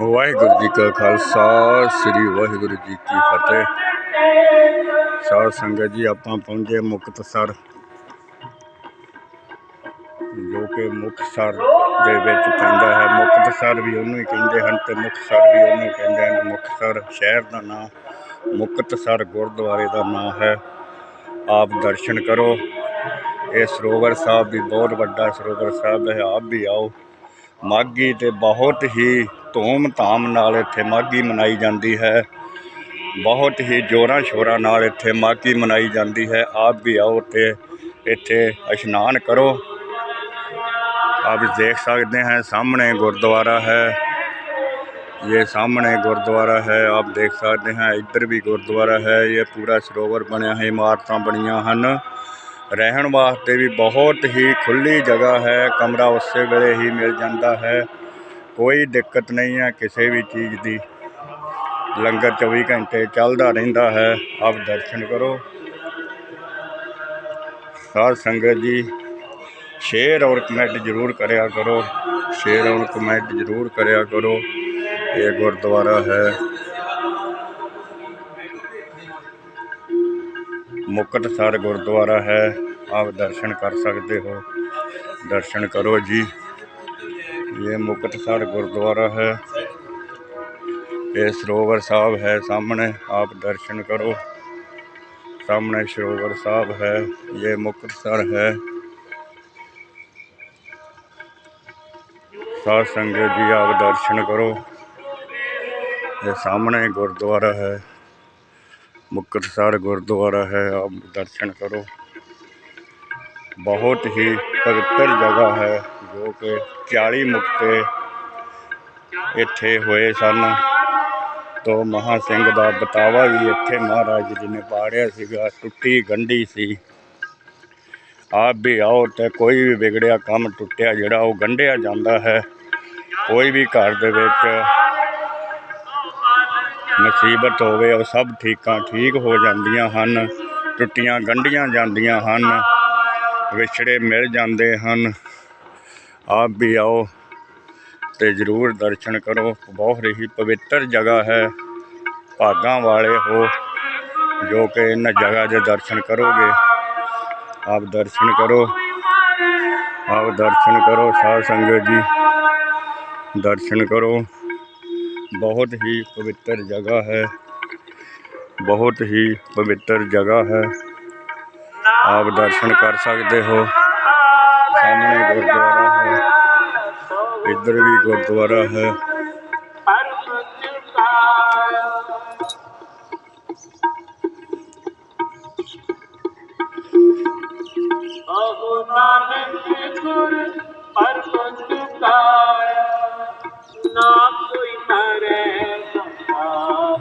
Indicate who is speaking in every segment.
Speaker 1: ਵਾਹਿਗੁਰੂ ਜੀ ਕਾ ਖਾਲਸਾ, ਸ੍ਰੀ ਵਾਹਿਗੁਰੂ ਜੀ ਕੀ ਫਤਿਹ। ਸਾਧ ਸੰਗਤ ਜੀ, ਆਪਾਂ ਪਹੁੰਚੇ ਮੁਕਤਸਰ। ਜੋ ਕਿ ਮੁਕਤਸਰ ਦੇ ਵਿੱਚ ਪੈਂਦਾ ਹੈ। ਮੁਕਤਸਰ ਵੀ ਉਹਨੂੰ ਹੀ ਕਹਿੰਦੇ ਹਨ ਤੇ ਮੁਕਤਸਰ ਵੀ ਉਹਨੂੰ ਕਹਿੰਦੇ ਹਨ। ਮੁਕਤਸਰ ਸ਼ਹਿਰ ਦਾ ਨਾਮ ਮੁਕਤਸਰ ਗੁਰਦੁਆਰੇ ਦਾ ਨਾਮ ਹੈ। ਆਪ ਦਰਸ਼ਨ ਕਰੋ। ਇਹ ਸਰੋਵਰ ਸਾਹਿਬ ਵੀ ਬਹੁਤ ਵੱਡਾ ਸਰੋਵਰ ਸਾਹਿਬ ਹੈ, ਆਪ ਵੀ ਆਓ। ਮਾਘੀ ਤੇ ਬਹੁਤ ਹੀ ਧੂਮ ਧਾਮ ਨਾਲ ਇੱਥੇ ਮਾਘੀ ਮਨਾਈ ਜਾਂਦੀ ਹੈ। ਬਹੁਤ ਹੀ ਜੋਰਾਂ ਸ਼ੋਰਾਂ ਨਾਲ ਇੱਥੇ ਮਾਘੀ ਮਨਾਈ ਜਾਂਦੀ ਹੈ। ਆਪ ਵੀ ਆਓ ਤੇ ਇੱਥੇ ਇਸ਼ਨਾਨ ਕਰੋ। ਆਪ ਦੇਖ ਸਕਦੇ हैं सामने गुरुद्वारा है ये सामने गुरुद्वारा है आप देख सकते हैं ਇੱਧਰ ਵੀ ਗੁਰਦੁਆਰਾ ਹੈ ਇਹ ਪੂਰਾ ਸਰੋਵਰ ਬਣਿਆ ਹੈ ਇਮਾਰਤਾਂ ਬਣੀਆਂ ਹਨ ਰਹਿਣ ਵਾਸਤੇ ਵੀ ਬਹੁਤ ਹੀ ਖੁੱਲੀ ਜਗ੍ਹਾ ਹੈ ਕਮਰਾ ਉਸੇ ਵੇਲੇ ਹੀ ਮਿਲ ਜਾਂਦਾ ਹੈ ਕੋਈ ਦਿੱਕਤ ਨਹੀਂ ਹੈ ਕਿਸੇ ਵੀ ਚੀਜ਼ ਦੀ ਲੰਗਰ 24 ਘੰਟੇ ਚੱਲਦਾ ਰਹਿੰਦਾ ਹੈ ਆਪ ਦਰਸ਼ਨ ਕਰੋ ਸਾਧ ਸੰਗਤ ਜੀ ਸ਼ੇਅਰ ਔਰ ਕਮੈਂਟ ਜ਼ਰੂਰ ਕਰਿਆ ਕਰੋ। ਸ਼ੇਅਰ ਔਰ ਕਮੈਂਟ ਜ਼ਰੂਰ ਕਰਿਆ ਕਰੋ। ਇਹ ਗੁਰਦੁਆਰਾ ਹੈ। ਮੁਕਤਸਰ ਗੁਰਦੁਆਰਾ ਹੈ। ਆਪ ਦਰਸ਼ਨ ਕਰ ਸਕਦੇ ਹੋ। ਦਰਸ਼ਨ ਕਰੋ ਜੀ। ਇਹ ਮੁਕਤਸਰ ਗੁਰਦੁਆਰਾ ਹੈ। ਇਹ ਸਰੋਵਰ ਸਾਹਿਬ ਹੈ ਸਾਹਮਣੇ। ਆਪ ਦਰਸ਼ਨ ਕਰੋ। ਸਾਹਮਣੇ ਸਰੋਵਰ ਸਾਹਿਬ ਹੈ। ਇਹ ਮੁਕਤਸਰ ਹੈ। ਸਾਧ ਸੰਗਤ ਜੀ, ਆਪ ਦਰਸ਼ਨ ਕਰੋ। ਇਹ ਸਾਹਮਣੇ ਗੁਰਦੁਆਰਾ ਹੈ। ਮੁਕਤਸਰ ਗੁਰਦੁਆਰਾ ਹੈ, ਆਪ ਦਰਸ਼ਨ ਕਰੋ। ਬਹੁਤ ਹੀ ਪਵਿੱਤਰ ਜਗ੍ਹਾ ਹੈ, ਜੋ ਕਿ 40 ਮੁਕਤੇ ਇੱਥੇ ਹੋਏ ਸਨ। ਤੋ ਮਹਾ ਸਿੰਘ ਦਾ ਬਤਾਵਾ ਵੀ ਇੱਥੇ ਮਹਾਰਾਜ ਜੀ ਨੇ ਪਾੜਿਆ ਸੀਗਾ, ਟੁੱਟੀ ਗੰਢੀ ਸੀ। ਆਪ ਵੀ ਆਓ ਤੇ ਕੋਈ ਵੀ ਵਿਗੜਿਆ ਕੰਮ ਟੁੱਟਿਆ ਜਿਹੜਾ ਉਹ ਗੰਢਿਆ ਜਾਂਦਾ ਹੈ। ਕੋਈ ਵੀ ਘਰ ਦੇ ਵਿੱਚ ਮੁਸੀਬਤ ਹੋਵੇ, ਉਹ ਸਭ ਠੀਕਾਂ ਠੀਕ ਹੋ ਜਾਂਦੀਆਂ ਹਨ, ਟੁੱਟੀਆਂ ਗੰਢੀਆਂ ਜਾਂਦੀਆਂ ਹਨ, ਵਿਛੜੇ ਮਿਲ ਜਾਂਦੇ ਹਨ। ਆਪ ਵੀ ਆਓ ਤੇ ਜ਼ਰੂਰ ਦਰਸ਼ਨ ਕਰੋ, ਬਹੁਤ ਹੀ ਪਵਿੱਤਰ ਜਗ੍ਹਾ ਹੈ। ਭਾਗਾਂ ਵਾਲੇ ਹੋ ਜੋ ਕਿ ਇਹਨਾਂ ਜਗ੍ਹਾ ਦੇ ਦਰਸ਼ਨ ਕਰੋਗੇ। ਆਪ ਦਰਸ਼ਨ ਕਰੋ। ਆਪ ਦਰਸ਼ਨ ਕਰੋ, ਸਾਧ ਸੰਗਤ ਜੀ। ਦਰਸ਼ਨ ਕਰੋ। ਬਹੁਤ ਹੀ ਪਵਿੱਤਰ ਜਗ੍ਹਾ ਹੈ। ਬਹੁਤ ਹੀ ਪਵਿੱਤਰ ਜਗ੍ਹਾ ਹੈ। ਆਪ ਦਰਸ਼ਨ ਕਰ ਸਕਦੇ ਹੋ। ਸਾਹਮਣੇ ਗੁਰਦੁਆਰਾ ਹੈ। ਇੱਧਰ ਵੀ ਗੁਰਦੁਆਰਾ ਹੈ।
Speaker 2: ਅਹੋ ਨਾਨਕ ਗੁਰ ਪਰਮੰਤ ਕਾਇਆ। ਨਾ ਕੋਈ ਤਰੇ ਸੰਸਾਰ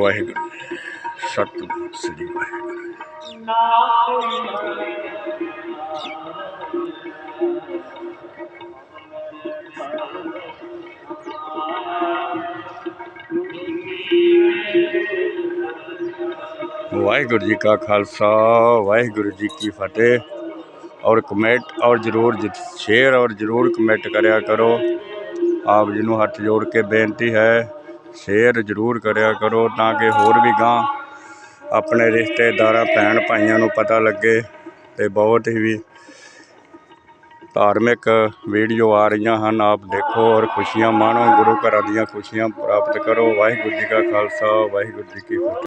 Speaker 1: ਵਾਹਿਗੁਰੂ। ਸਤਿਗੁਰੂ ਸ੍ਰੀ ਵਾਹਿਗੁਰੂ।
Speaker 2: ਨਾ ਕੋਈ ਮਰੇ
Speaker 1: ਵਾਹਿਗੁਰੂ ਜੀ ਕਾ ਖਾਲਸਾ, ਵਾਹਿਗੁਰੂ ਜੀ ਕੀ ਫਤਿਹ। ਔਰ ਕਮੈਂਟ, ਔਰ ਜਰੂਰ ਸ਼ੇਅਰ ਔਰ ਜਰੂਰ ਕਮੈਂਟ ਕਰਿਆ ਕਰੋ। ਆਪ ਜੀ ਨੂੰ ਹੱਥ ਜੋੜ ਕੇ ਬੇਨਤੀ ਹੈ, ਸ਼ੇਅਰ ਜਰੂਰ ਕਰਿਆ ਕਰੋ ਤਾਂ ਕਿ ਹੋਰ ਵੀ ਗਾਂ ਆਪਣੇ ਰਿਸ਼ਤੇਦਾਰਾਂ, ਭੈਣ ਭਾਈਆਂ ਨੂੰ ਪਤਾ ਲੱਗੇ ਤੇ ਬਹੁਤ ਹੀ ਵੀ ਧਾਰਮਿਕ ਵੀਡੀਓ ਆ ਰਹੀਆਂ ਹਨ। ਆਪ ਦੇਖੋ ਔਰ ਖੁਸ਼ੀਆਂ ਮਾਣੋ, ਗੁਰੂ ਘਰਾਂ ਦੀਆਂ ਖੁਸ਼ੀਆਂ ਪ੍ਰਾਪਤ ਕਰੋ। ਵਾਹਿਗੁਰੂ ਜੀ ਕਾ ਖਾਲਸਾ, ਵਾਹਿਗੁਰੂ ਜੀ ਕੀ ਫਤਿਹ।